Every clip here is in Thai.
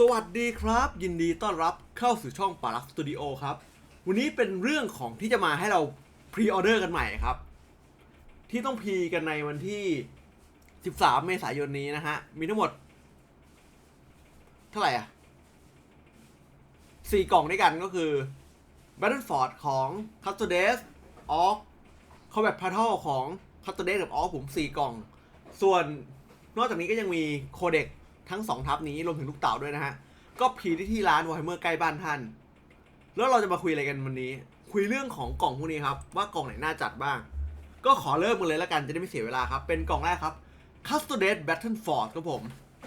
สวัสดีครับ ยินดีต้อนรับเข้าสู่ช่องปารักสตูดิโอครับ วันนี้เป็นเรื่องของที่จะมาให้เราพรีออเดอร์กันใหม่ครับ ที่ต้องพรีกันในวันที่ 13 เมษายนนี้นะฮะ มีทั้งหมด เท่าไหร่อะ4กล่องด้วยกันก็คือ Battleford ของ c u s t o d e s o f Combat Patrol ของ c u s t o d e s กับ o f ผม 4 กล่อง ส่วนนอกจากนี้ก็ยังมีโคเด็ก ทั้ง2ทับนี้รวมถึงลูกเต่าด้วยนะฮะ ก็พรีได้ที่ร้าน Warhammer ใกล้บ้านท่าน แล้วเราจะมาคุยอะไรกันวันนี้ คุยเรื่องของกล่องพวกนี้ครับ ว่ากล่องไหนน่าจัดบ้าง ก็ขอเริ่มกันเลยแล้วกันจะได้ไม่เสียเวลาครับ เป็นกล่องแรกครับ c u s t o d e s Battleford ครับผม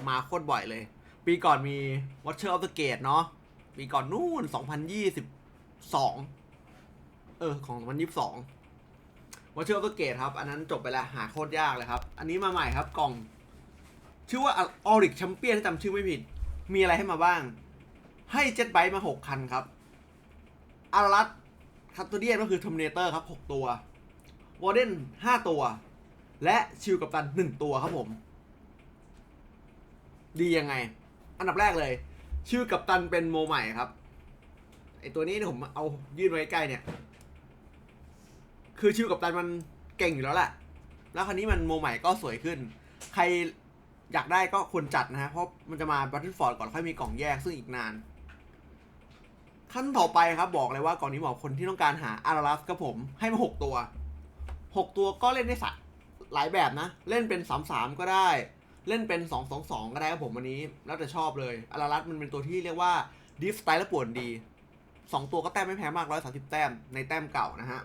มาโคตรบ่อยเลย ปีก่อนมี Watcher of the Gate เนาะปีก่อนนู่น 2022 เออของ 2022 Watcher of the Gate ครับ อันนั้นจบไปแล้วหาโคตรยากเลยครับ อันนี้มาใหม่ครับกล่อง ชื่อว่า Auric Champion ถ้าจำชื่อไม่ผิด มีอะไรให้มาบ้าง ให้เจ็ตไบค์มา6คันครับอารัตคัตตูเดียนก็คือ Terminator ครับ6ตัววอร์เดน5ตัว และชิลกับตัน1ตัวครับผม ดียังไง อันดับแรกเลย ชื่อกับตันเป็นโมใหม่ครับไอตัวนี้เนี่ยผมเอายื่นไว้ใกล้เนี่ย คือชื่อกับตันมันเก่งอยู่แล้วแหละแล้วคราวนี้มันโมใหม่ก็สวยขึ้น ใคร อยากได้ก็ควรจัดนะฮะ เพราะมันจะมา Battleford ก่อนค่อยมีกล่องแยกซึ่งอีกนาน ขั้นต่อไปครับบอกเลยว่ากล่องนี้เหมาะคนที่ต้องการหาอาราลัสครับผมให้มาหกตัวหกตัวก็เล่นได้สักหลายแบบนะ เล่นเป็นสามสามก็ได้ เล่นเป็นสองสองสองก็ได้ครับผมวันนี้ แล้วแต่ชอบเลยอาราลัสมันเป็นตัวที่เรียกว่าดิฟสไตล์และป่วนดีสองตัวก็แต้มไม่แพ้มากร้อยสาสิบแต้มในแต้มเก่านะฮะ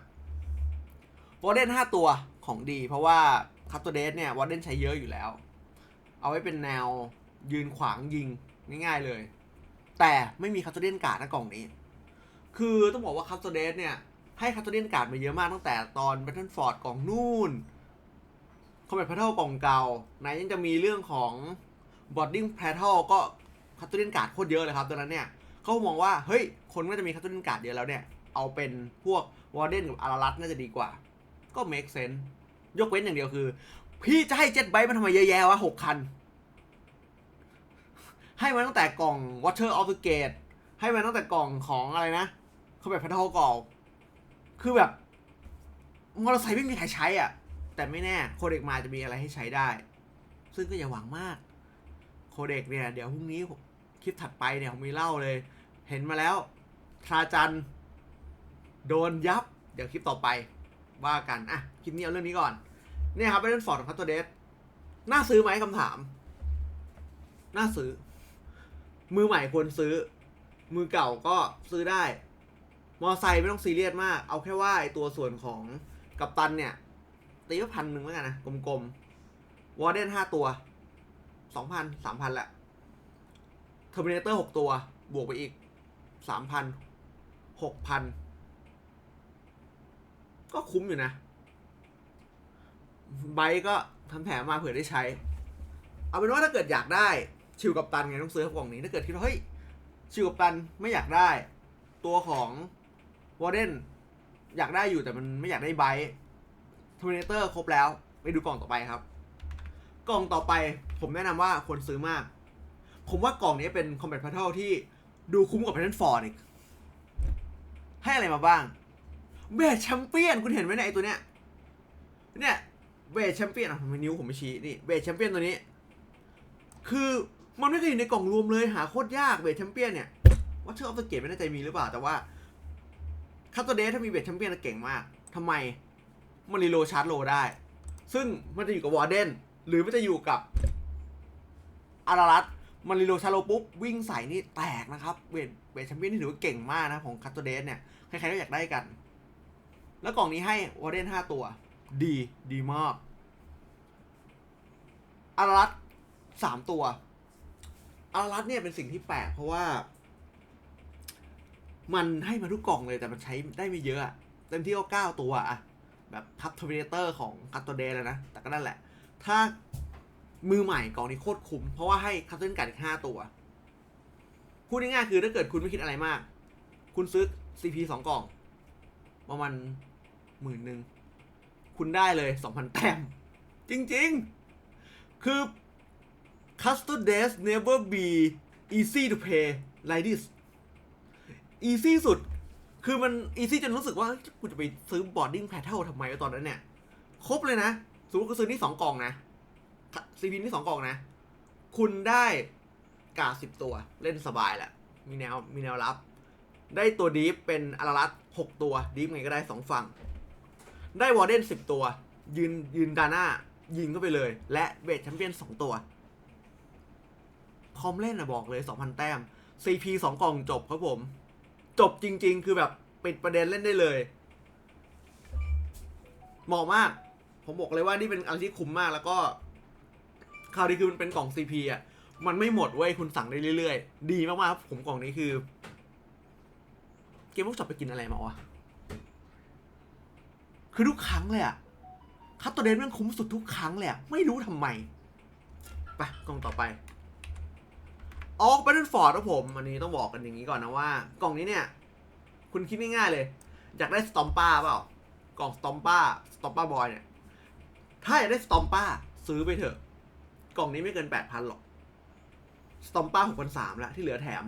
วอร์เดนห้าตัวของดี เพราะว่าคัตโตเดสเนี่ยวอร์เดนใช้เยอะอยู่แล้ว เอาไว้เป็นแนวยืนขวางยิงง่ายๆเลย แต่ไม่มีคัตโตเดนการ์ดนะกล่องนี้ คือต้องบอกว่าคัตโตเดสเนี่ยให้คัตโตเดนการ์ดมาเยอะมากตั้งแต่ตอน Battleford กล่องนู่นคอมแบท p พ t ท e กล่องเก่าไหนยังจะมีเรื่องของ Boarding p l a t e ก็คัตโตเดนการ์ดโคตรเยอะเลยครับตอนนั้นเนี่ยเขามองว่าเฮ้ยคนก็จะมีคัตโตเดนการ์ดเยอะแล้วเนี่ยเอาเป็นพวกวอร์เดนกับอารารัตน่าจะดีกว่า ก็ make sense ยกเว้นอย่างเดียวคือ พี่จะให้เจ็ตไบมันทำไมเยอะแยะวะหกคัน ให้มาตั้งแต่กล่อง Water of the Gate ให้มาตั้งแต่กล่องของอะไรนะเขาแบบพัทเทลกอลคือแบบมอเตอร์ไซค์ไม่มีใครใช้อะ แต่ไม่แน่โคเด็กมาจะมีอะไรให้ใช้ได้ ซึ่งก็อย่าหวังมาก โคเด็กเนี่ย เดี๋ยวพรุ่งนี้คลิปถัดไปเนี่ยผมมีเล่าเลย เห็นมาแล้วทราจัน โดนยับ เดี๋ยวคลิปต่อไปว่ากัน อะ คลิปนี้เอาเรื่องนี้ก่อน เนี่ยครับเป็นฟอร์ดของคัตโตเดสน่าซื้อไหมคำถาม น่าซื้อ มือใหม่ควรซื้อ มือเก่าก็ซื้อได้ มอไซค์ไม่ต้องซีเรียสมาก เอาแค่ว่าไอตัวส่วนของกัปตันเนี่ยตีว่าพันหนึ่งแล้วกันนะ กลมๆ วอร์เดนห้าตัว สองพัน สามพันแหละเทอร์มินเตอร์หกตัว บวกไปอีก สามพัน หกพัน ก็คุ้มอยู่นะ ไบค์ก็ทำแถมมาเผื่อได้ใช้ เอาเป็นว่าถ้าเกิดอยากได้ชิวกับตันไงต้องซื้อกล่องนี้ถ้าเกิดคิดว่าเฮ้ยชิวกับตันไม่อยากได้ ตัวของวอร์เดนอยากได้อยู่แต่มันไม่อยากได้ไบค์ทอร์มินเตอร์ครบแล้ว ไปดูกล่องต่อไปครับ กล่องต่อไปผมแนะนำว่าควรซื้อมาก ผมว่ากล่องนี้เป็นคอมแบทพัทเทิลที่ดูคุ้มกว่าแพทเทิลฟอร์ดอีกให้อะไรมาบ้างเบสแชมเปี้ยนคุณเห็นไหมเนี่ยไอตัวเนี้ยเนี่ย เบสแชมเปี้ยนอะทำไมนิ้วผมไม่ชี้นี่เบสแชมเปี้ยนตัวนี้ คือมันไม่เคยอยู่ในกล่องรวมเลยหาโคตรยากเบสแชมเปี้ยนเนี่ยว่าเชื่อออฟสเกตไม่แน่ใจมีหรือเปล่า แต่ว่าคัตโตเดสถ้ามีเบสแชมเปี้ยนเก่งมากทำไมมันรีโลชาร์จโลได้ ซึ่งมันจะอยู่กับวอร์เดนหรือมันจะอยู่กับอารารัตมันรีโลชาร์โลปุ๊บวิ่งใส่นี่แตกนะครับเบสเบสแชมเปี้ยนนี่ถือว่าเก่งมากนะของคัตโตเดสเนี่ยใครๆก็อยากได้กัน แล้วกล่องนี้ให้วอร์เดนห้าตัว ดีดีมากอารัตสามตัวอารัตเนี่ยเป็นสิ่งที่แปลกเพราะว่า มันให้มาทุกกล่องเลยแต่มันใช้ได้ไม่เยอะเต็มที่ก็เก้าตัวอะแบบทับทวิเตอร์ของคัตโตเดเลยนะ แต่ก็นั่นแหละ ถ้ามือใหม่กล่องนี้โคตรคุ้ม เพราะว่าให้คัตเตอร์การ์ดอีกห้าตัว พูดง่ายๆคือถ้าเกิดคุณไม่คิดอะไรมาก คุณซื้อ CP สองกล่อง ประมาณหมื่นหนึ่ง คุณได้เลยสองพันแต้ม จริงๆ คือ Custom Days Never Be easy to play like this easy สุด คือมัน easy จนรู้สึกว่ากูจะไปซื้อ boarding paddle ทำไมวะตอนนั้นเนี่ย ครบเลยนะ สมมติกูซื้อนี่สองกล่องนะ CP นี่สองกล่องนะ คุณได้กาสิบตัว เล่นสบายแหละ มีแนว มีแนวรับ ได้ตัวดีฟเป็นอารารัตหกตัว ดีฟไงก็ได้สองฝั่ง ได้วอร์เดนสิบตัว ยืนยืนดาหน้ายิงเข้าไปเลย และเบสแชมเปี้ยนสองตัว พร้อมเล่นนะบอกเลย 2,000 แต้ม CP 2 กล่องจบครับผม จบจริง ๆ คือแบบปิดประเด็นเล่นได้เลยเหมาะมาก ผมบอกเลยว่านี่เป็นอะไรที่คุ้มมากแล้วก็ข่าวดีคือมันเป็นกล่อง CP อะ มันไม่หมดเว้ยคุณสั่งได้เรื่อยๆ ดีมากๆครับผมกล่องนี้คือ เกมพวกช็อปไปกินอะไรมาวะ คือทุกครั้งเลยอะคัตโตเดนมันคุ้มสุดทุกครั้งเลยอะไม่รู้ทำไม ไปกล่องต่อไป ออกไปเดนฟอร์ดครับผม อันนี้ต้องบอกกันอย่างนี้ก่อนนะว่า กล่องนี้เนี่ย คุณคิดง่ายๆเลย อยากได้สตอมป้าเปล่า กล่องสตอมป้า สตอมป้าบอยเนี่ย ถ้าอยากได้สตอมป้าซื้อไปเถอะ กล่องนี้ไม่เกินแปดพันหรอก สตอมป้าหกพันสามละที่เหลือแถม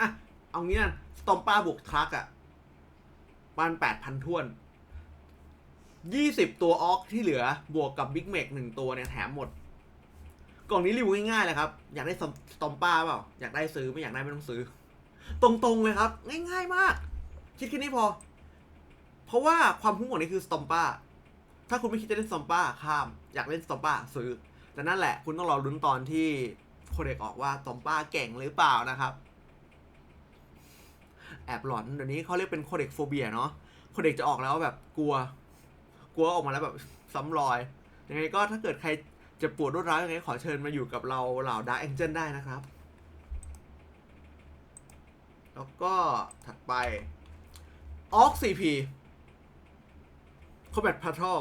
อะ เอางี้นะสตอมป้าบวกทรัคอะประมาณแปดพันทวน ยี่สิบตัวออกที่เหลือบวกกับบิ๊กเมกหนึ่งตัวเนี่ยแถมหมด กล่องนี้รีวิวง่ายๆเลยครับ อยากได้สตอมป้าเปล่า อยากได้ซื้อไม่อยากได้ไม่ต้องซื้อ ตรงๆเลยครับ ง่ายๆมาก คิดแค่นี้พอ เพราะว่าความคุ้มของนี้คือสตอมป้า ถ้าคุณไม่คิดจะเล่นสตอมป้าข้าม อยากเล่นสตอมป้าซื้อ แต่นั่นแหละ คุณต้องรอลุ้นตอนที่โคเด็กออกว่าสตอมป้าเก่งหรือเปล่านะครับ แอบหลอนเดี๋ยวนี้เขาเรียกเป็นโคเด็กโฟเบียเนาะโคเด็กจะออกแล้วแบบกลัว กลัวออกมาแล้วแบบซ้ำรอย ยังไงก็ถ้าเกิดใครจะปวดรวดร้าวยังไงขอเชิญมาอยู่กับเราเหล่าดาร์ a แองเจิลได้นะครับ แล้วก็ถัดไปออก CP Combat Patrol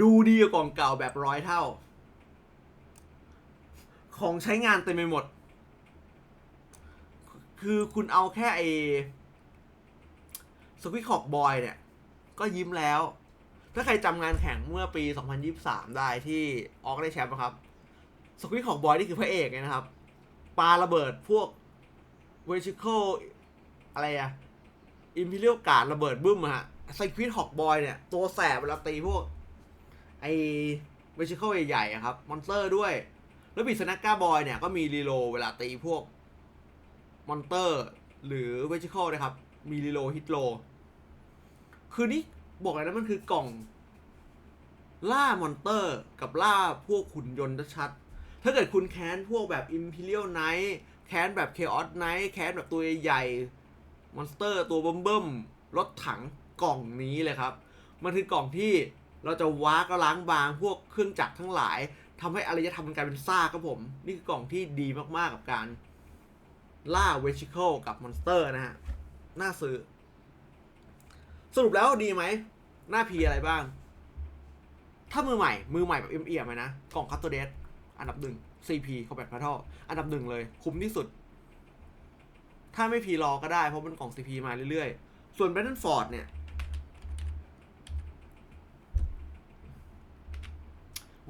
ดูดีกว่ากล่องเก่าแบบร้อยเท่า ของใช้งานเต็มไปหมด คือคุณเอาแค่ไอสควิคอกบอยเนี่ย ก็ยิ้มแล้ว ถ้าใครจำงานแข่งเมื่อปี 2023 ได้ที่ออกได้แชมป์นะครับสควิคอกบอยนี่คือพระเอกเลยนะครับปาระเบิดพวกเวชิเคิลอะไรอะอิมพีเรียลการ์ดระเบิดบึ้มอะฮะสควิคอกบอยเนี่ย ตัวแสบเวลาตีพวก ไอเวชิเคิลใหญ่ๆอะครับ มอนสเตอร์ด้วย แล้วบิสนักก้าบอยเนี่ย ก็มีรีโลเวลาตีพวกมอนเตอร์ หรือเวจิคอลนะครับ มีรีโลฮิตโล คือนี่บอกเลยนะมันคือกล่อง ล่ามอนเตอร์กับล่าพวกขุนยนต์ชัดๆถ้าเกิดคุณแค้นพวกแบบ Imperial Knight แค้นแบบ Chaos Knight แค้นแบบตัวใหญ่มอนสเตอร์ตัวเบิ่มๆรถถังกล่องนี้เลยครับ มันคือกล่องที่เราจะว้ากระล้างบางพวกเครื่องจักรทั้งหลายทำให้อารยธรรมมันกลายเป็นซากครับผม นี่คือกล่องที่ดีมากๆกับการ ล่าเวชิเคิลกับมอนสเตอร์นะฮะ น่าซื้อ สรุปแล้วดีไหม หน้าพีอะไรบ้าง ถ้ามือใหม่ มือใหม่แบบเอี่ยมๆเลยนะ กล่องคัตโตอร์เดสอันดับหนึ่ง CP คอมแบทพาทออันดับหนึ่งเลย คุ้มที่สุด ถ้าไม่พีรอก็ได้ เพราะมันกล่อง CP มาเรื่อยๆ ส่วนแบน n นฟอร์ดเนี่ย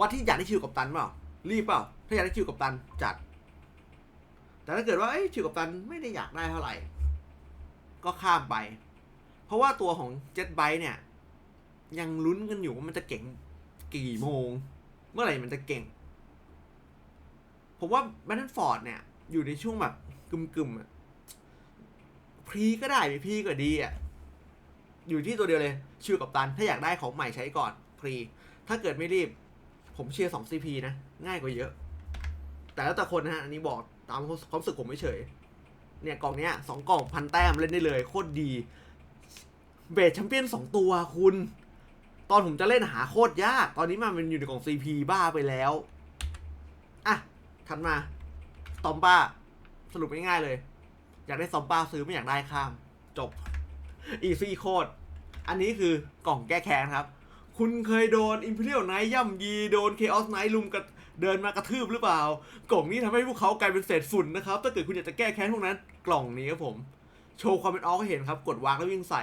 วัดที่อยากได้คิวกับตันเปล่า รีบเปล่า ถ้าอยากได้คิวกับตันจัด แต่ถ้าเกิดว่าเอ้ยชิวกับตันไม่ได้อยากได้เท่าไหร่ ก็ข้ามไป ราะว่าตัวของเจ็ตไบเนี่ย ยังลุ้นกันอยู่ว่ามันจะเก่งกี่โมง เมื่อไหร่มันจะเก่ง ผมว่าแบนนฟอร์ดเนี่ย อยู่ในช่วงแบบกึมๆอะพรีก็ได้ไม่พรีก็ดีอะ อยู่ที่ตัวเดียวเลย ชิวกับตัน ถ้าอยากได้ของใหม่ใช้ก่อนพรี ถ้าเกิดไม่รีบ ผมเชียร์สองซีพีนะ ง่ายกว่าเยอะ แต่แล้วแต่คนนะฮะ อันนี้บอกตามความรู้สึกผมไม่เฉย เนี่ยกล่องเนี้ยสองกล่องพันแต้มเล่นได้เลย โคตรดี เบสแชมเปี้ยนสองตัวคุณ ตอนผมจะเล่นหาโคตรยาก ตอนนี้มันเป็นอยู่ในกล่อง CP บ้าไปแล้ว อะ ถัดมา ตอมป้า สรุปง่ายๆเลย อยากได้สตอมป้าซื้อไม่อยากได้ข้าม จบ อีซี่โคตร อันนี้คือกล่องแก้แค้นครับ คุณเคยโดน Imperial Knight ย่ำยี โดน Chaos Knight ลุมกระเดินมากระทืบหรือเปล่า กล่องนี้ทำให้พวกเขากลายเป็นเศษฝุ่นนะครับ ถ้าเกิดคุณอยากจะแก้แค้นพวกนั้น กล่องนี้ครับผม โชว์ความเป็นออกให้เห็นครับ กดวางแล้ววิ่งใส่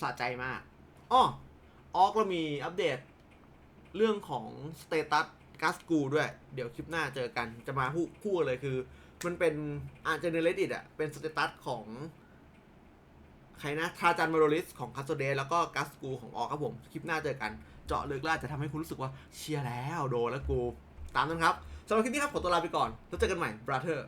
สะใจมากอ้อออกเรามีอัปเดตเรื่องของสเตตัสกัสกูด้วย เดี๋ยวคลิปหน้าเจอกันจะมาคู่คู่เลยคือ มันเป็นอาจจะในเลดิตอะ เป็นสเตตัสของใครนะทาจันมาโรลิสของคาสโตเดแล้วก็กัสกูของออครับผม คลิปหน้าเจอกันเจาะลึกล่าจะทำให้คุณรู้สึกว่าเชียร์แล้วโดแล้วกู ตามนั้นครับสำหรับคลิปนี้ครับขอตัวลาไปก่อน แล้วเจอกันใหม่ brother